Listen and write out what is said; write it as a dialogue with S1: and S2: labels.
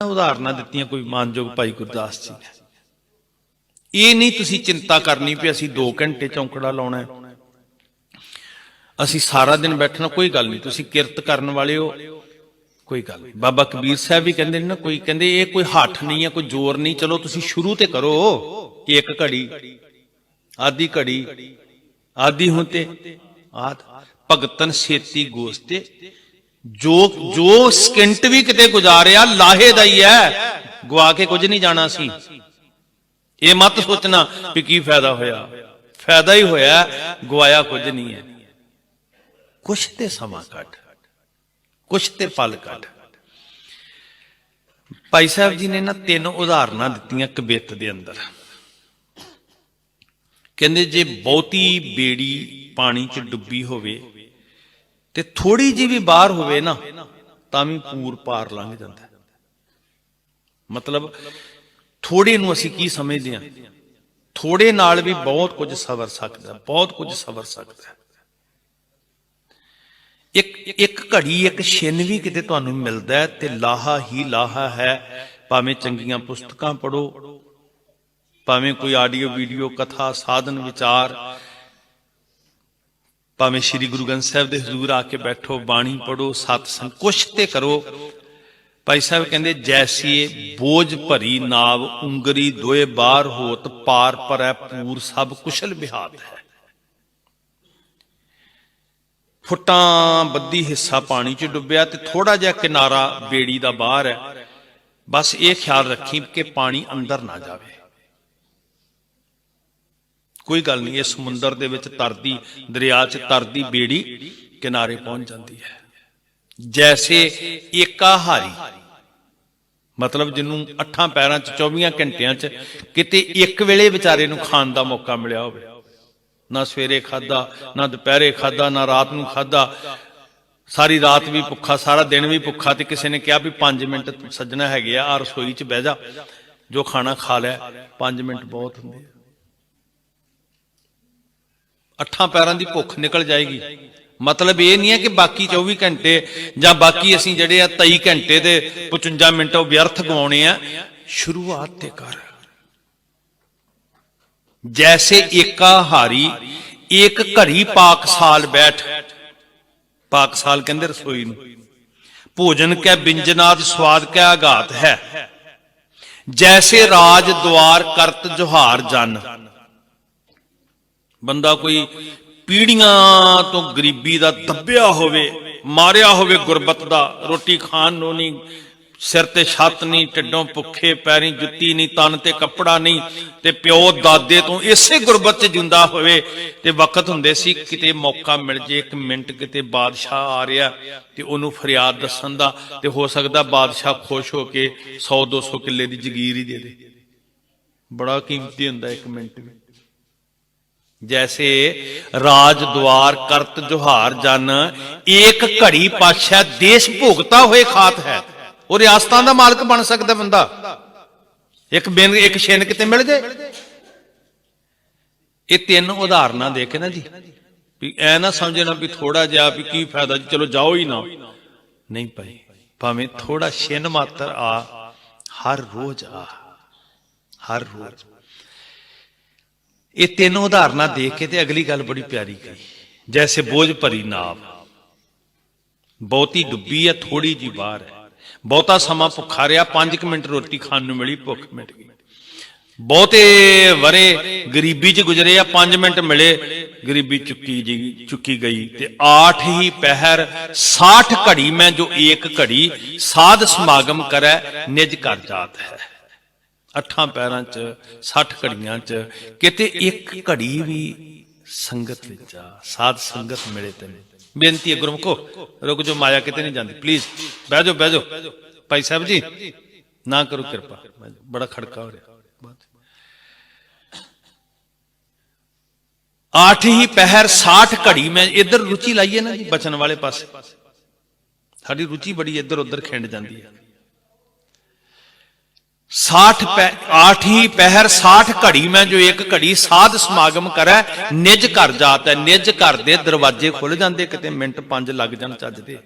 S1: ਉਦਾਹਰਨਾਂ ਦਿੱਤੀਆਂ ਕੋਈ ਮਾਨਯੋਗ ਭਾਈ ਗੁਰਦਾਸ ਜੀ ਨੇ। ਇਹ ਨਹੀਂ ਤੁਸੀਂ ਚਿੰਤਾ ਕਰਨੀ ਵੀ ਅਸੀਂ 2 ਘੰਟੇ ਚੌਂਕੜਾ ਲਾਉਣਾ ਅਸੀਂ ਸਾਰਾ ਦਿਨ ਬੈਠਣਾ, ਕੋਈ ਗੱਲ ਨਹੀਂ। ਤੁਸੀਂ ਕਿਰਤ ਕਰਨ ਵਾਲੇ ਹੋ, ਕੋਈ ਗੱਲ ਨਹੀਂ। ਬਾਬਾ ਕਬੀਰ ਸਾਹਿਬ ਵੀ ਕਹਿੰਦੇ ਨੇ ਨਾ, ਕੋਈ ਕਹਿੰਦੇ ਇਹ ਕੋਈ ਹੱਠ ਨਹੀਂ ਹੈ, ਕੋਈ ਜ਼ੋਰ ਨਹੀਂ। ਚਲੋ ਤੁਸੀਂ ਸ਼ੁਰੂ ਤੇ ਕਰੋ ਇੱਕ ਘੜੀ ਆਦੀ ਘੜੀ ਆਦੀ ਹੁੰਤੇ ਆਦ ਭਗਤਨ ਛੇਤੀ ਗੋਸਤੇ ਜੋ ਜੋ ਸਕਿੰਟ ਵੀ ਕਿਤੇ ਗੁਜ਼ਾਰਿਆ, ਲਾਹੇ ਦਾ ਹੀ ਹੈ। ਗਵਾ ਕੇ ਕੁਝ ਨਹੀਂ ਜਾਣਾ ਸੀ। ਇਹ ਮਤ ਸੋਚਣਾ ਵੀ ਕੀ ਫਾਇਦਾ ਹੋਇਆ। ਫਾਇਦਾ ਹੀ ਹੋਇਆ ਗਵਾਇਆ ਕੁਝ ਨਹੀਂ ਹੈ। ਕੁਛ ਤੇ ਸਮਾਂ ਕੱਢ, ਕੁਛ ਤੇ ਫਲ ਕੱਢ। ਭਾਈ ਸਾਹਿਬ ਜੀ ਨੇ ਨਾ ਤਿੰਨ ਉਦਾਹਰਨਾਂ ਦਿੱਤੀਆਂ ਕਬਿੱਤ ਦੇ ਅੰਦਰ। ਕਹਿੰਦੇ ਜੇ ਬਹੁਤੀ ਬੇੜੀ ਪਾਣੀ 'ਚ ਡੁੱਬੀ ਹੋਵੇ ਤੇ ਥੋੜੀ ਜਿਹੀ ਵੀ ਬਾਹਰ ਹੋਵੇ ਨਾ, ਤਾਂ ਵੀ ਪੂਰ ਪਾਰ ਲੰਘ ਜਾਂਦਾ ਮਤਲਬ, ਥੋੜੇ ਨੂੰ ਅਸੀਂ ਕੀ ਸਮਝਦੇ ਹਾਂ? ਥੋੜੇ ਨਾਲ ਵੀ ਬਹੁਤ ਕੁਝ ਸਵਰ ਸਕਦਾ ਬਹੁਤ ਕੁਝ ਸਵਰ ਸਕਦਾ ਇੱਕ ਇੱਕ ਘੜੀ, ਇੱਕ ਛਿਨ ਵੀ ਕਿਤੇ ਤੁਹਾਨੂੰ ਮਿਲਦਾ ਤੇ ਲਾਹਾ ਹੀ ਲਾਹਾ ਹੈ। ਭਾਵੇਂ ਚੰਗੀਆਂ ਪੁਸਤਕਾਂ ਪੜੋ ਭਾਵੇਂ ਕੋਈ ਆਡੀਓ, ਵੀਡੀਓ, ਕਥਾ, ਸਾਧਨ, ਵਿਚਾਰ ਭਾਵੇਂ ਸ੍ਰੀ ਗੁਰੂ ਗ੍ਰੰਥ ਸਾਹਿਬ ਦੇ ਹਜ਼ੂਰ ਆ ਕੇ ਬੈਠੋ, ਬਾਣੀ ਪੜੋ ਸਤ ਸੰਗ ਕੁਛ ਤੇ ਕਰੋ। ਭਾਈ ਸਾਹਿਬ ਕਹਿੰਦੇ ਜੈਸੀ ਬੋਝ ਭਰੀ ਨਾਵ, ਉਂਗਰੀ ਦੋਏ ਬਾਹਰ ਹੋਤ, ਪਾਰ ਪਰੈ ਪੂਰ, ਸਭ ਕੁਸ਼ਲ ਬਿਹਾਤ ਹੈ। ਫੁੱਟਾਂ ਬੱਦੀ ਹਿੱਸਾ ਪਾਣੀ 'ਚ ਡੁੱਬਿਆ ਤੇ ਥੋੜਾ ਜਿਹਾ ਕਿਨਾਰਾ ਬੇੜੀ ਦਾ ਬਾਹਰ ਹੈ। ਬਸ ਇਹ ਖਿਆਲ ਰੱਖੀ ਕਿ ਪਾਣੀ ਅੰਦਰ ਨਾ ਜਾਵੇ। ਕੋਈ ਗੱਲ ਨਹੀਂ, ਇਹ ਸਮੁੰਦਰ ਦੇ ਵਿੱਚ ਤਰਦੀ, ਦਰਿਆ 'ਚ ਤਰਦੀ ਬੇੜੀ ਕਿਨਾਰੇ ਪਹੁੰਚ ਜਾਂਦੀ ਹੈ। ਜੈਸੇ ਏਕਾ ਮਤਲਬ ਜਿਹਨੂੰ ਅੱਠਾਂ ਪੈਰਾਂ 'ਚ 24 ਘੰਟਿਆਂ 'ਚ ਕਿਤੇ ਇੱਕ ਵੇਲੇ ਵਿਚਾਰੇ ਨੂੰ ਖਾਣ ਦਾ ਮੌਕਾ ਮਿਲਿਆ ਹੋਵੇ। ਨਾ ਸਵੇਰੇ ਖਾਦਾ ਨਾ ਦੁਪਹਿਰੇ ਖਾਦਾ ਨਾ ਰਾਤ ਨੂੰ ਖਾਦਾ ਸਾਰੀ ਰਾਤ ਵੀ ਭੁੱਖਾ, ਸਾਰਾ ਦਿਨ ਵੀ ਭੁੱਖਾ ਤੇ ਕਿਸੇ ਨੇ ਕਿਹਾ ਵੀ 5 ਮਿੰਟ ਸੱਜਣਾ ਹੈਗੇ ਆ ਰਸੋਈ 'ਚ ਬਹਿ ਜਾ। ਜੋ ਖਾਣਾ ਖਾ ਲੈ 5 ਮਿੰਟ ਬਹੁਤ ਹੁੰਦੇ ਆ। ਅੱਠਾਂ ਪੈਰਾਂ ਦੀ ਭੁੱਖ ਨਿਕਲ ਜਾਏਗੀ। ਮਤਲਬ ਇਹ ਨਹੀਂ ਹੈ ਕਿ ਬਾਕੀ 24 ਘੰਟੇ ਜਾਂ ਬਾਕੀ ਅਸੀਂ ਜਿਹੜੇ ਆ 23 ਘੰਟੇ ਦੇ 55 ਮਿੰਟ ਉਹ ਵਿਅਰਥ ਗਵਾਉਣੇ ਆ। ਸ਼ੁਰੂਆਤ ਤੇ ਕਰ। ਜੈਸੇ ਏਕਾ ਹਾਰੀ ਇੱਕ ਘੜੀ ਪਾਕ ਸਾਲ ਬੈਠ। ਪਾਕ ਸਾਲ ਕਹਿੰਦੇ ਰਸੋਈ ਨੂੰ। ਭੋਜਨ ਕੈ ਬਿੰਜਨਾਦ, ਸਵਾਦ ਕੈ ਆਘਾਤ ਹੈ। ਜੈਸੇ ਰਾਜ ਦੁਆਰ ਕਰਤ ਜੋਹਾਰ ਜਨ। ਬੰਦਾ ਕੋਈ ਪੀੜੀਆਂ ਤੋਂ ਗਰੀਬੀ ਦਾ ਦੱਬਿਆ ਹੋਵੇ, ਮਾਰਿਆ ਹੋਵੇ ਗੁਰਬਤ ਦਾ, ਰੋਟੀ ਖਾਣ ਨੂੰ ਨਹੀਂ, ਸਿਰ ਤੇ ਛੱਤ ਨਹੀਂ, ਢਿੱਡੋਂ ਭੁੱਖੇ ਪੈਰੀ ਜੁੱਤੀ ਨਹੀਂ, ਤਨ ਤੇ ਕੱਪੜਾ ਨਹੀਂ, ਤੇ ਪਿਓ ਦਾਦੇ ਤੋਂ ਇਸੇ ਗੁਰਬਤ 'ਚ ਜਿੰਦਾ ਹੋਵੇ, ਤੇ ਵਕਤ ਹੁੰਦੇ ਸੀ ਕਿਤੇ ਮੌਕਾ ਮਿਲ ਜੇ, ਇੱਕ ਮਿੰਟ ਕਿਤੇ ਬਾਦਸ਼ਾਹ ਆ ਰਿਹਾ, ਤੇ ਉਹਨੂੰ ਫਰਿਆਦ ਦੱਸਣ ਦਾ, ਤੇ ਹੋ ਸਕਦਾ ਬਾਦਸ਼ਾਹ ਖੁਸ਼ ਹੋ ਕੇ 100 200 ਕਿੱਲੇ ਦੀ ਜ਼ਗੀਰ ਹੀ ਦੇ ਦੇ। ਬੜਾ ਕੀਮਤੀ ਹੁੰਦਾ ਇੱਕ ਮਿੰਟ ਵੀ। ਜੈਸੇ ਰਾਜ ਦੁਆਰ ਕਰਤ ਜੋਹਾਰ ਜਨ, ਏਕ ਘੜੀ ਪਾਛੈ ਦੇਸ਼ ਭੋਗਤਾ ਹੋਏ ਖਾਤ ਹੈ। ਉਹ ਰਿਆਸਤਾਂ ਦਾ ਮਾਲਕ ਬਣ ਸਕਦਾ ਬੰਦਾ। ਇੱਕ ਬਿਨ, ਇੱਕ ਛਿਨ ਕਿਤੇ ਮਿਲ ਜੇ। ਇਹ ਤਿੰਨ ਉਦਾਹਰਨਾਂ ਦੇ ਕੇ ਨਾ ਜੀ। ਵੀ ਐ ਨਾ ਸਮਝਣਾ ਵੀ ਥੋੜਾ ਜਿਹਾ ਵੀ ਕੀ ਫਾਇਦਾ ਜੀ, ਚਲੋ ਜਾਓ ਹੀ ਨਾ। ਨਹੀਂ ਭਾਈ, ਭਾਵੇਂ ਥੋੜਾ ਛਿਨ ਮਾਤਰ ਆ, ਹਰ ਰੋਜ਼ ਆ, ਹਰ ਰੋਜ਼। ਇਹ ਤਿੰਨ ਉਦਾਹਰਨਾਂ ਦੇਖ ਕੇ ਤੇ ਅਗਲੀ ਗੱਲ ਬੜੀ ਪਿਆਰੀ ਕਹੀ। ਜੈਸੇ ਬੋਝ ਭਰੀ ਨਾਵ ਬਹੁਤੀ ਡੁੱਬੀ ਹੈ ਥੋੜੀ ਜੀ ਬਾਹਰ ਹੈ। ਬਹੁਤਾ ਸਮਾਂ ਭੁੱਖਾ ਰਿਹਾ 5 ਮਿੰਟ ਰੋਟੀ ਖਾਣ ਨੂੰ ਮਿਲੀ, ਭੁੱਖ ਮਿਟ ਗਈ। ਬਹੁਤੇ ਵਰੇ ਗਰੀਬੀ 'ਚ ਗੁਜ਼ਰੇ ਆ 5 ਮਿੰਟ ਮਿਲੇ, ਗਰੀਬੀ ਚੁੱਕੀ ਜੀ, ਚੁੱਕੀ ਗਈ। ਤੇ ਆਠ ਹੀ ਪਹਿਰ 60 ਘੜੀ ਮੈਂ ਜੋ ਏਕ ਘੜੀ, ਸਾਧ ਸਮਾਗਮ ਕਰੈ, ਨਿਜ ਕਰ ਜਾਤ ਹੈ। ਅੱਠਾਂ ਪੈਰਾਂ 'ਚ 60 ਘੜੀਆਂ 'ਚ, ਕਿਤੇ ਇੱਕ ਘੜੀ ਵੀ ਸੰਗਤ ਵਿੱਚ ਆ ਸਾਧ ਸੰਗਤ ਮਿਲੇ ਤੈਨੂੰ। ਬੇਨਤੀ ਹੈ ਗੁਰਮੁਖੋ ਰੁਕ ਜੋ ਮਾਇਆ ਕਿਤੇ ਨਹੀਂ ਜਾਂਦੀ। ਪਲੀਜ਼ ਬਹਿ ਜਾਓ ਬਹਿ ਜਾਓ। ਭਾਈ ਸਾਹਿਬ ਜੀ, ਨਾ ਕਰੋ ਕਿਰਪਾ। ਬੜਾ ਖੜਕਾ ਹੋ ਰਿਹਾ। ਆਠ ਹੀ ਪਹਿਰ 60 ਘੜੀ, ਮੈਂ ਇੱਧਰ ਰੁਚੀ ਲਾਈਏ ਨਾ ਜੀ, ਬਚਨ ਵਾਲੇ ਪਾਸੇ। ਸਾਡੀ ਰੁਚੀ ਬੜੀ ਇੱਧਰ ਉੱਧਰ ਖਿੰਡ ਜਾਂਦੀ ਹੈ। 60 ਪੈ ਆਠ ਹੀ ਪਹਿਰ 60 ਘੜੀ ਮੈਂ ਜੋ ਇੱਕ ਘੜੀ ਸਾਧ ਸਮਾਗਮ ਕਰੈ, ਨਿਜ ਘਰ ਜਾਤ ਹੈ, ਨਿਜ ਘਰ ਦੇ ਦਰਵਾਜ਼ੇ ਖੁੱਲ ਜਾਂਦੇ, ਕਿਤੇ ਮਿੰਟ 5 ਲੱਗ ਜਾਣ ਚੱਜ ਦੇ।